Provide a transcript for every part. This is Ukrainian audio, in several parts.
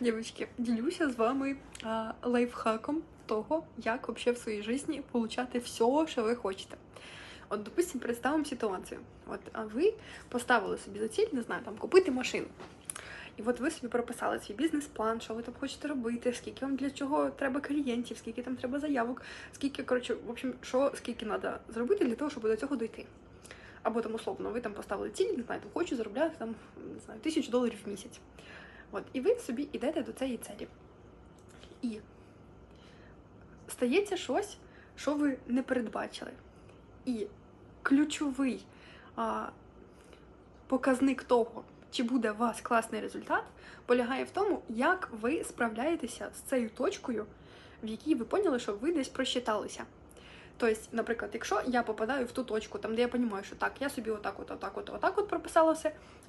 Дівчатки, ділюся з вами а, лайфхаком того, як вообще в своїй житті получати все, що ви хочете. От, допустим, представимо ситуацію. От а ви поставили собі за ціль, не знаю, там купити машину. І от ви собі прописали свій бізнес-план, що ви там хочете робити, скільки вам для чого треба клієнтів, скільки там треба заявок, скільки, коротше, в общем, що скільки треба зробити для того, щоб до цього дойти. Або там условно, ви там поставили ціль, не знаю, там хочу заробляти там, не знаю, тисячу доларів в місяць. От, і ви собі йдете до цієї цілі. І стається щось, що ви не передбачили. І ключовий а, показник того, чи буде у вас класний результат, полягає в тому, як ви справляєтеся з цією точкою, в якій ви поняли, що ви десь просчиталися. Тобто, наприклад, якщо я попадаю в ту точку, там, де я розумію, що так, я собі отак, от, отак, от, отак от прописала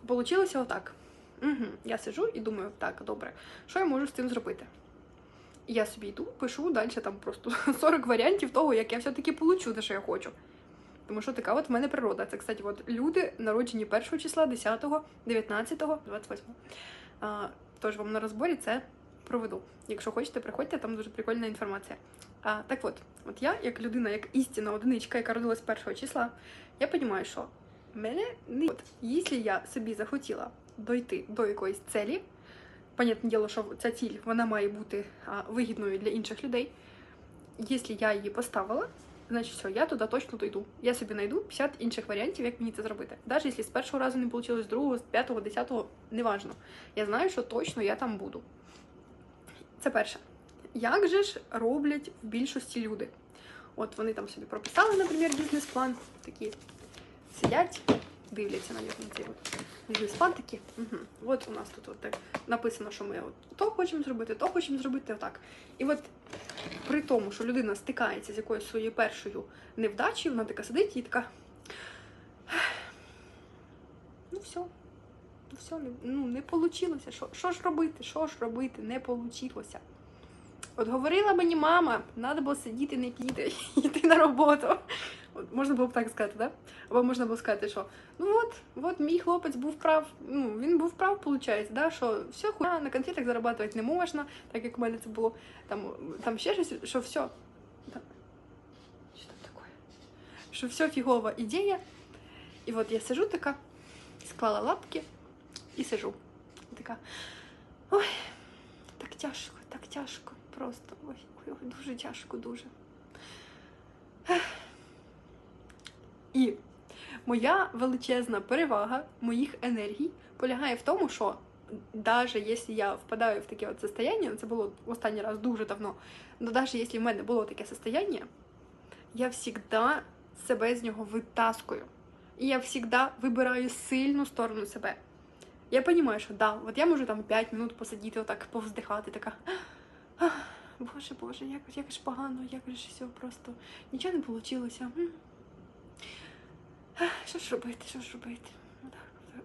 получилося отак. Угу. Я сижу і думаю, так, добре, що я можу з цим зробити? Я собі йду, пишу далі там просто 40 варіантів того, як я все-таки получу те, що я хочу. Тому що така от в мене природа. Це, кстати, от люди народжені 1 числа, 10, 19, 28. А, тож вам на розборі це проведу. Якщо хочете, приходьте, там дуже прикольна інформація. А, так от, от я, як людина, як істинна одиничка, яка родилась 1 числа, я розумію, що мене не от, якщо я собі захотіла дойти до якоїсь цілі, понятне діло, що ця ціль вона має бути вигідною для інших людей. Якщо я її поставила, значить все, я туди точно дойду. Я собі знайду 50 інших варіантів, як мені це зробити. Навіть якщо з першого разу не вийшло, з другого, з п'ятого, десятого, неважно. Я знаю, що точно я там буду. Це перше. Як же ж роблять в більшості люди? От вони там собі прописали, наприклад, бізнес-план, такі сидять, дивляться на нього на цей от бізнес-план. Угу. От у нас тут от так написано, що ми от то хочемо зробити, то хочемо зробити отак. І от при тому, що людина стикається з якоюсь своєю першою невдачею, вона така сидить і така. Ну все. Ну все, ну не вийшло. Що, що ж робити? Що ж робити? Не вийшло. От говорила мені мама, треба було сидіти, не піти, йти на роботу. От, можна було б так сказати, да? Або можна було сказати, що ну от, от мій хлопець був прав. Ну, він був прав, виходить, да? що все хуйня, на конфетах зарабатувати не можна, так як у мене це було. Там, там ще щось, що все. Да. Що там таке? Що все фігова ідея. І от я сижу така, склала лапки і сижу. Така. Ой, так тяжко, так тяжко. Просто ой, ой, ой, дуже тяжко, дуже. І моя величезна перевага моїх енергій полягає в тому, що навіть якщо я впадаю в таке от состояние, це було останній раз дуже давно, але навіть якщо в мене було таке состояние, я завжди себе з нього витаскую. І я завжди вибираю сильну сторону себе. Я розумію, що да, от я можу там 5 минут посидіти, отак повздихати, така. Боже, Боже, як, як ж погано, як ж все просто нічого не вийшло. Що ж робити, що ж робити?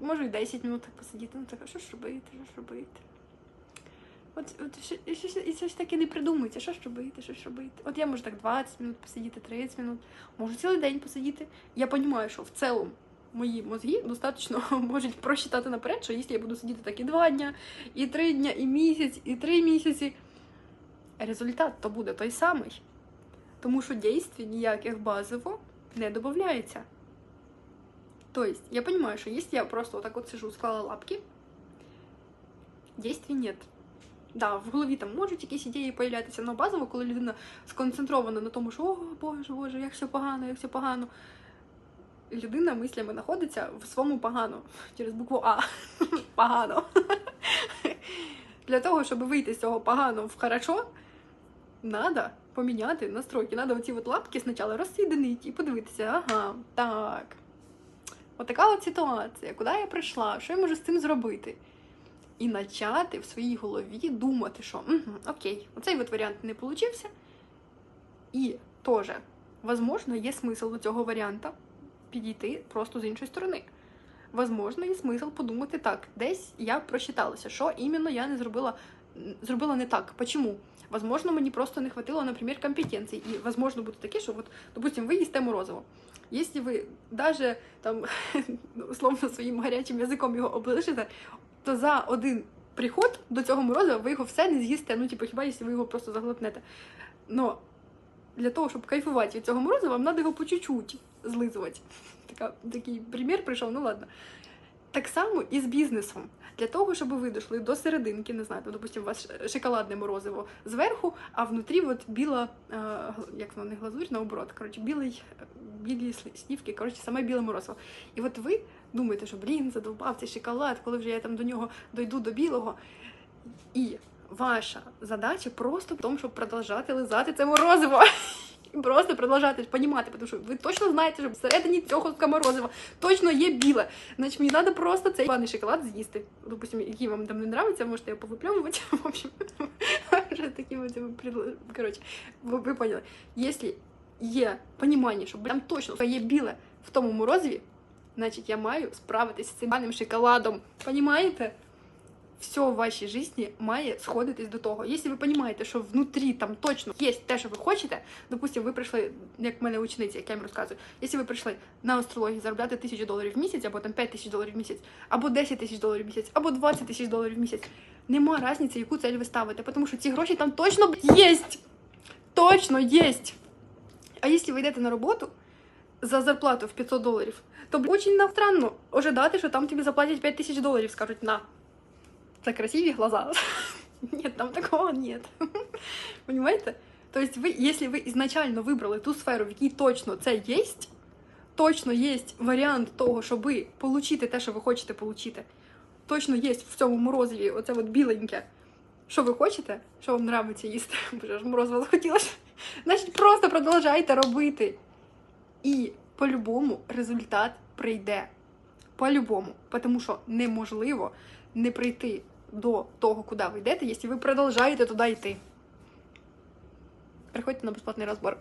Можу і 10 минут посидіти, ну так, що ж робити, що ж робити? От, от і щось, і щось таке не придумується, що ж робити, що ж робити. От я можу так 20 минут посидіти, 30 минут, можу цілий день посидіти. Я розумію, що в цілому мої мозги достатньо можуть просчитати наперед, що якщо я буду сидіти так і 2 дня, і 3 дня, і місяць, і 3 місяці, результат то буде той самий. Тому що дійстві ніяких базово не додається. То есть, я понимаю, что если я просто вот так вот сижу, склала лапки, действий нет. Да, в голові там можуть якісь ідеї появлятися, але базово, коли людина сконцентрована на тому, що о, Боже, Боже, як все погано, як все погано. Людина мислями знаходиться в своєму погано через букву А. Погано. Для того, щоб вийти з цього погано в хорошо, треба поміняти настройки. Треба оці от лапки спочатку розсоєдинити і подивитися, ага, так. Отака от ситуація, куди я прийшла, що я можу з цим зробити? І почати в своїй голові думати, що угу, окей, оцей от варіант не получився. І теж, возможно, є смисл до цього варіанта підійти просто з іншої сторони. Возможно, є смисл подумати так, десь я прочиталася, що іменно я не зробила, зробила не так. Почому? Возможно, мені просто не хватило, наприклад, компетенцій. І возможно буде таке, що, от, допустим, ви їсте морозиво. Если ви даже там условно своїм гарячим язиком його облишите, то за один приход до цього морозива, ви його все не з'їсте. Ну, типу, хіба якщо ви його просто заглотнете. Но для того, щоб кайфувати від цього морозива, вам треба його по чуть-чуть злизувати. Така, такий примір прийшов, ну ладно. Так само і з бізнесом. Для того, щоб ви дійшли до серединки, не знаю, ну, допустим, у вас шоколадне морозиво зверху, а внутрі от біла, е, як воно не глазурь, наоборот, коротше, білий, е, білі слівки, коротше, саме біле морозиво. І от ви думаєте, що блін, задовбав цей шоколад, коли вже я там до нього дойду до білого. І ваша задача просто в тому, щоб продовжати лизати це морозиво. І просто продовжати понімати, тому що ви точно знаєте, що всередині цього морозива точно є біле. Значить, мені треба просто цей баний шоколад з'їсти. Допустим, який вам там не нравиться, можете його повипльовувати. В общем, вже такими цими предло- Коротше, ви, ви поняли. Якщо є понімання, що там точно є біле в тому морозиві, значить я маю справитися з цим банним шоколадом. Понімаєте? Все в вашій житті має сходитись до того. Якщо ви розумієте, що внутрі там точно є те, що ви хочете, допустим, ви прийшли, як в мене учениці, як я їм розказую, якщо ви прийшли на астрологію заробляти тисячу доларів в місяць, або там 5 тисяч доларів в місяць, або 10 тисяч доларів в місяць, або 20 тисяч доларів в місяць, нема різниці, яку цель ви ставите, тому що ці гроші там точно є. Точно є. А якщо ви йдете на роботу за зарплату в 500 доларів, то нам странно ожидати, що там тобі заплатять 5 тисяч доларів, скажуть на За красивые глаза. Нет, там такого нет. Понимаете? То есть вы, если вы изначально вибрали ту сферу, в якій точно це є, точно є варіант того, щоб ви получити те, що ви хочете получити. Точно є в цьому морозиві оце от біленьке. Що ви хочете, що вам нравиться їсти, боже ж морозиво захотілося. Значить, просто продовжайте робити. І по-любому результат прийде. По-любому. Тому що неможливо не прийти до того, куди ви йдете, если ви продолжаете туди йти. Приходите на безплатний розбор.